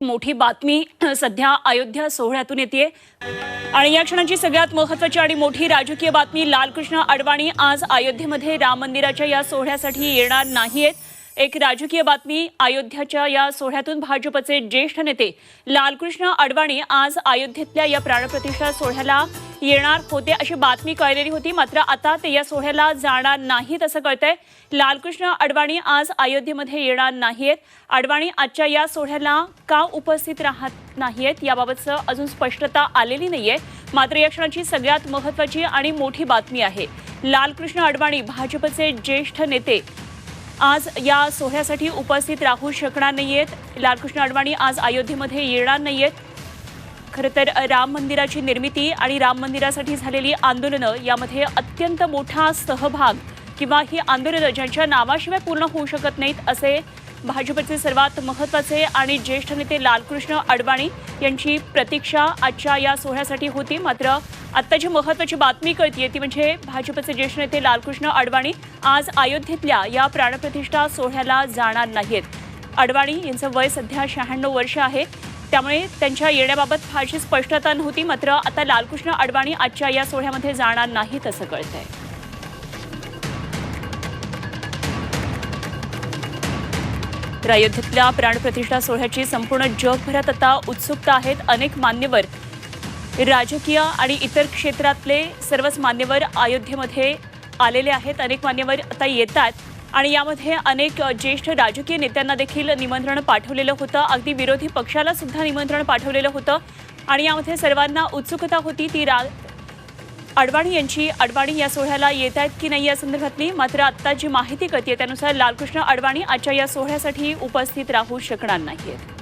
मोठी बातमी सध्या अयोध्या सोहळ्यातून येते आणि या क्षणाची सगळ्यात महत्वाची आणि मोठी राजकीय बातमी लालकृष्ण अडवाणी आज अयोध्येमध्ये राम मंदिराच्या या सोहळ्यासाठी येणार नाहीयेत. एक राजकीय बातमी अयोध्याच्या या सोहळ्यातून भाजपचे ज्येष्ठ नेते लालकृष्ण अडवाणी आज अयोध्येतल्या या प्राणप्रतिष्ठा सोहळ्याला येणार होते अशी बातमी कळलेली होती. मात्र आता ते या सोहळ्याला जाणार नाहीत असं कळतंय. लालकृष्ण अडवाणी आज अयोध्येमध्ये येणार नाहीयेत. अडवाणी आजच्या या सोहळ्याला का उपस्थित राहत नाहीयेत याबाबतचं अजून स्पष्टता आलेली नाहीये. मात्र या क्षणाची सगळ्यात महत्वाची आणि मोठी बातमी आहे. लालकृष्ण अडवाणी भाजपचे ज्येष्ठ नेते आज या सोहळ्यासाठी उपस्थित राहू शकणार नाहीयेत. लालकृष्ण अडवाणी आज अयोध्येमध्ये येणार नाहीयेत. खरं तर राम मंदिराची निर्मिती आणि राम मंदिरासाठी झालेली आंदोलनं यामध्ये अत्यंत मोठा सहभाग किंवा ही आंदोलनं ज्यांच्या नावाशिवाय पूर्ण होऊ शकत नाहीत असे भाजपचे सर्वात महत्त्वाचे आणि ज्येष्ठ नेते लालकृष्ण अडवाणी यांची प्रतीक्षा आजच्या या सोहळ्यासाठी होती. मात्र आत्ता जी महत्त्वाची बातमी कळतीये ती म्हणजे भाजपचे ज्येष्ठ नेते लालकृष्ण अडवाणी आज अयोध्येतल्या या प्राणप्रतिष्ठा सोहळ्याला जाणार नाहीत. अडवाणी यांचं वय सध्या शहाण्णव वर्ष आहे. त्यामुळे त्यांच्या येण्याबाबत फारशी स्पष्टता नव्हती मात्र आता लालकृष्ण अडवाणी आजच्या या सोहळ्यामध्ये जाणार नाहीत असं कळतंय. तर अयोध्येतल्या प्राणप्रतिष्ठा सोहळ्याची संपूर्ण जगभरात आता उत्सुकता आहेत अनेक मान्यवर. राजकीय आणि इतर क्षेत्रातले सर्वच मान्यवर अयोध्येमध्ये आलेले आहेत. अनेक मान्यवर आता येतात. आणि यामध्ये अनेक ज्येष्ठ राजकीय नेत्यांना देखील निमंत्रण पाठवलेलं होतं. अगदी विरोधी पक्षाला सुद्धा निमंत्रण पाठवलेलं होतं. आणि यामध्ये सर्वांना उत्सुकता होती ती रा अडवाणी यांची. अडवाणी या सोहळ्याला येत आहेत की नाही या संदर्भातली मात्र आत्ता जी माहिती कळते त्यानुसार लालकृष्ण अडवाणी आजच्या या सोहळ्यासाठी उपस्थित राहू शकणार नाहीत